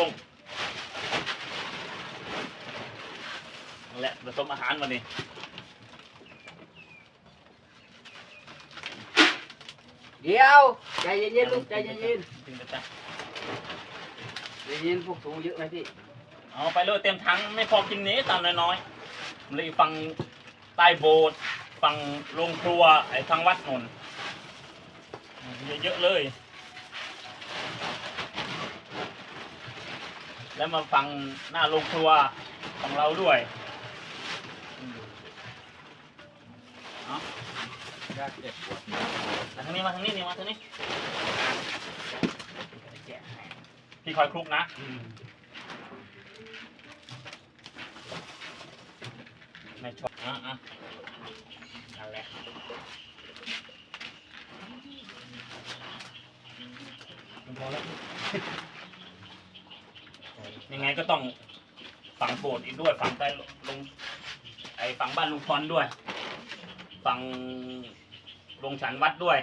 ลงนั่นแหละผสมอาหารวันนี้เดี๋ยวใจเย็นๆลูกใจเย็นถึงจะจ้ะๆใจเย็นพวกสูงเยอะไหมพี่เอาไปเลยเต็มถังไม่พอกินนี้ตามน้อยๆเลยฟังใต้โบสถ์ฟังโรงครัวไอ้ทางวัดนนเยอะๆเลย แล้วมาฟังหน้าโรงครัวของเราด้วยเอายากเจ็บปวดมาทางนี้มาทางนี้นี่มาทางนี้พี่คอยคลุกนะไม่ชอบอะอะนั่นแหละพอแล้ว ยังไงก็ต้องฝังโบสถ์อีกด้วยฝังใต้ลงไอ้ฝังบ้านลุงพรด้วยฝังลงฉันวัดด้วย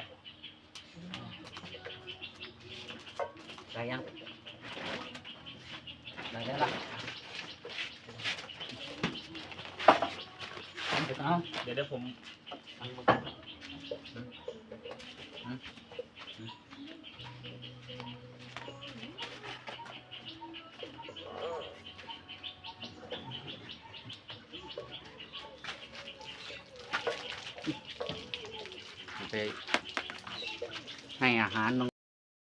ได้ยังได้แล้วล่ะเอาเดี๋ยวเดี๋ยวผม ไปให้อาหารน้อง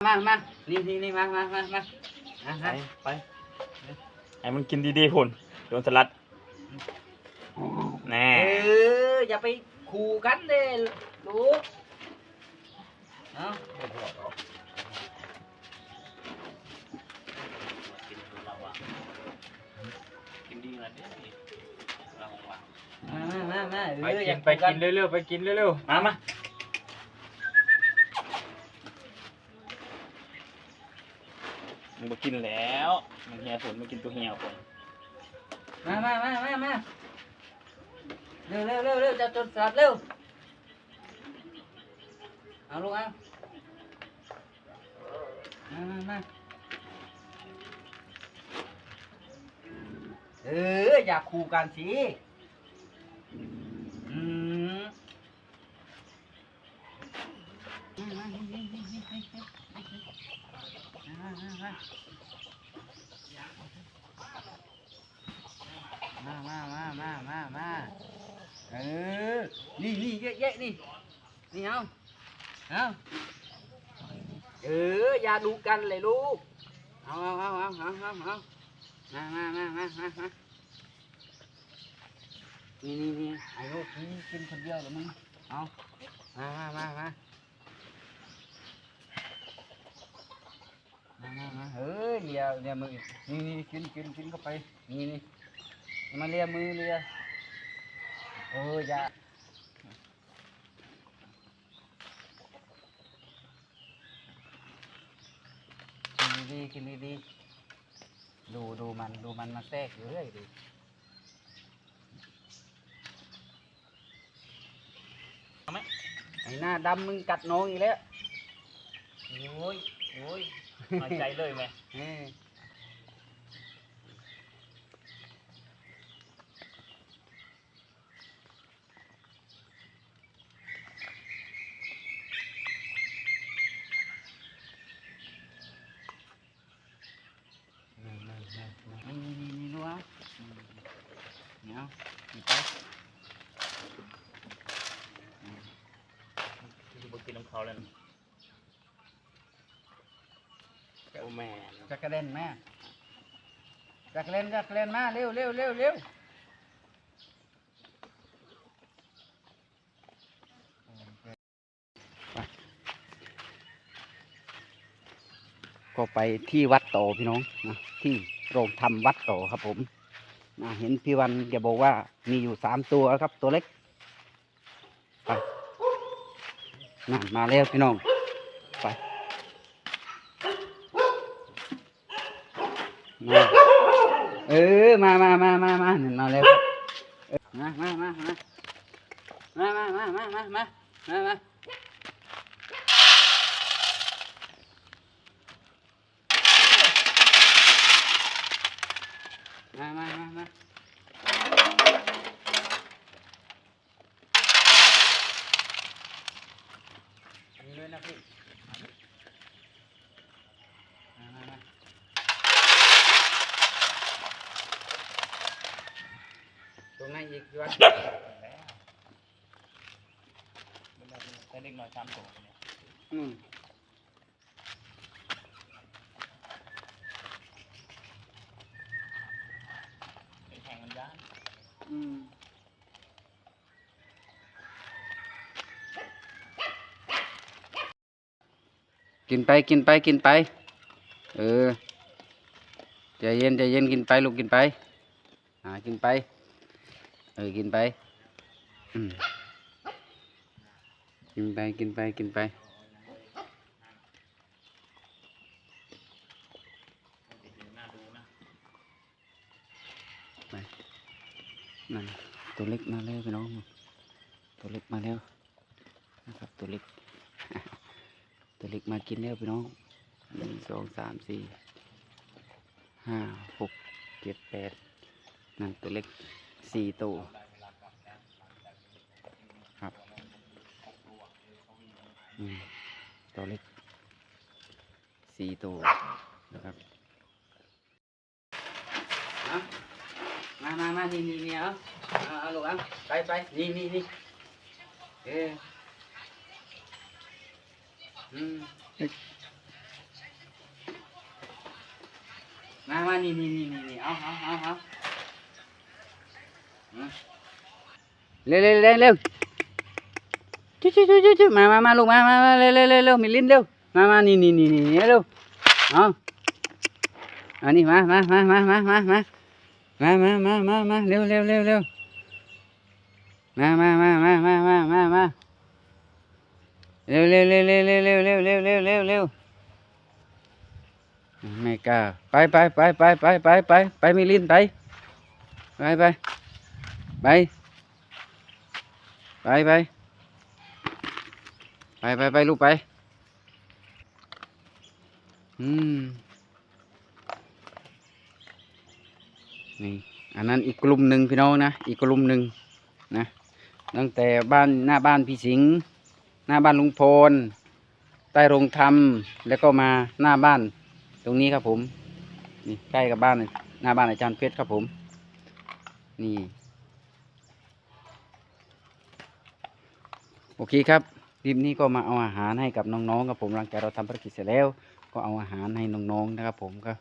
มามานี่นี่นี่มามามามาอะไปฮะไปให้มันกินดีๆคุณโดนสลัดแน่เอออย่าไปขู่กันเลยลูกเอากินดีนะเนี่ยเราว่ะมามามามาเอไปออกิย่านไปกินเร็วๆไปกินเร็วมามา มากินแล้ว มันเหี่ยผลมากินตัวเหี่ยผลมามามามามาเร็วเร็วเร็วเร็วจะจนสลัดเร็ว เอาลูกเอามามามาเออ อย่าขู่กันสิอืมมามานี่นี่นี่นี่นี่ มามามามามามาเออ นี่นี่เยอะแยะนี่ นี่เอาเอาเออ อย่าดูกันเลยลูก เอาเอาเอาเอาเอาเอาเอามามามามามามานี่นี่นี่ไอ้ลูกนี่กินคนเดียวหรือมึงเอามามามา มาเฮ้ยเลียเลียมือนี่นี่กินกินกินเข้าไปนี่นี่มาเลียมือเลียเอออย่ากินดีๆกินดีๆดูดูมันดูมันมาแทรกเรื่อยดูเอาไหมไอ้หน้าดำมึงกัดน้องอีกแล้วโอ้ยโอ้ย น้อยใจเลยไหมเออนี่นี่นี่นี่ดูเอาเนี่ยไปกินน้ำเขาแล้ว นะโอ้แม่จักรเล่นแม่จักรเล่นจักรเล่นมาเร็วเร็วเร็วเร็วก็ไปที่วัดโตพี่น้องนะที่โรงทำวัดโตครับผมนะเห็นพี่วันแกบอกว่ามีอยู่สามตัวครับตัวเล็กไปนั่นมาแล้วพี่น้อง มาเออมามามามามามาเร็วมามามามามามามามามามามามามามามาเลยนะพี่ อยสามตัวเนี่ยอืมไอ้แข่งมันย่านอืมกินไปกินไปกินไป เออใจเย็นใจเย็นกินไปลูกกินไปหากินไป เออกินไป อืม กินไปกินไปกินไป นั่นตัวเล็กมาแล้วพี่น้อง ตัวเล็กมาแล้วนะครับตัวเล็ก ตัวเล็กมากินแล้วพี่น้องหนึ่งสองสามสี่ห้าหกเจ็ดแปดนั่นตัวเล็กสี่ตัวครับอืม ตัวเล็กสี่ตัวนะครับเอามามามานี่นี่นี่เอาเอาเอาลูกเอาไปไปนี่นี่นี่เอออืมมามานี่นี่นี่นี่นี่เอาเอาเอาเอาเอาเร็วเร็วเร็ว เร็วจุ๊จุ๊จุ๊จุ๊จุ๊มามามาลูกมามามาเร็วเร็วเร็วเร็วมีลิ้นเร็วมามานี่นี่นี่นี่นี่เร็วเอาอันนี้มามามามามามามามามามามา ไปไปไปลูกไป อืม นี่ อันนั้นอีกกลุ่มหนึ่งพี่น้องนะ อีกกลุ่มหนึ่งนะ ตั้งแต่บ้านหน้าบ้านพี่สิงห์ หน้าบ้านลุงพล ใต้โรงธรรแล้วก็มาหน้าบ้าน ตรงนี้ครับผม นี่ใกล้กับบ้าน หน้าบ้านอาจารย์เพชรครับผม นี่ โอเคครับ คลิปนี้ก็มาเอาอาหารให้กับน้องๆครับผมหลังจากเราทำภารกิจเสร็จแล้ว ก็เอาอาหารให้น้องๆนะครับ ผมก็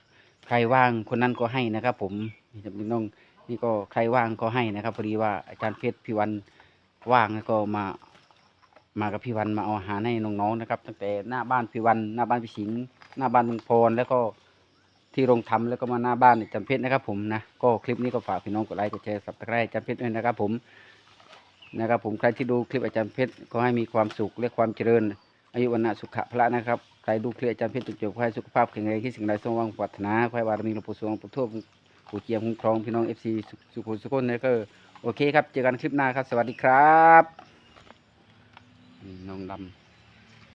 ใครว่างคนนั้นก็ให้นะครับ ผมนี่จะเป็นน้องนี่ก็ใครว่างก็ให้นะครับพอดีว่าอาจารย์เพชรพี่วันว่างแล้วก็มามากับพี่วันมาเอาอาหารให้น้องๆนะครับ ตั้งแต่หน้าบ้านพี่วันหน้าบ้านพี่สิงห์หน้าบ้านลุงพรแล้วก็ที่โรงทำแล้วก็มาหน้าบ้านอาจารย์เพชรนะครับ ผมนะก็คลิปนี้ก็ฝากพี่น้องกดไลค์กดแชร์สับตะไคร้อาจารย์เพชรด้วยนะครับ ผม นะครับ ผมใครที่ดูคลิปอาจารย์เพชรก็ให้มีความสุขและความเจริญ อายุวันนะสุขะพระนะครับใครดูคลิปอาจารย์เพชรจนจบขอให้สุขภาพแข็งแรงที่สิ่งใดสมหวังปรารถนาขอให้บารมีหลวงปู่สวงปู่ทวดปู่เจียมคุ้มครองพี่น้องเอฟซีสุขุมสุขคนนะก็โอเคครับเจอกันคลิปหน้าครับ สวัสดีครับน้องดำ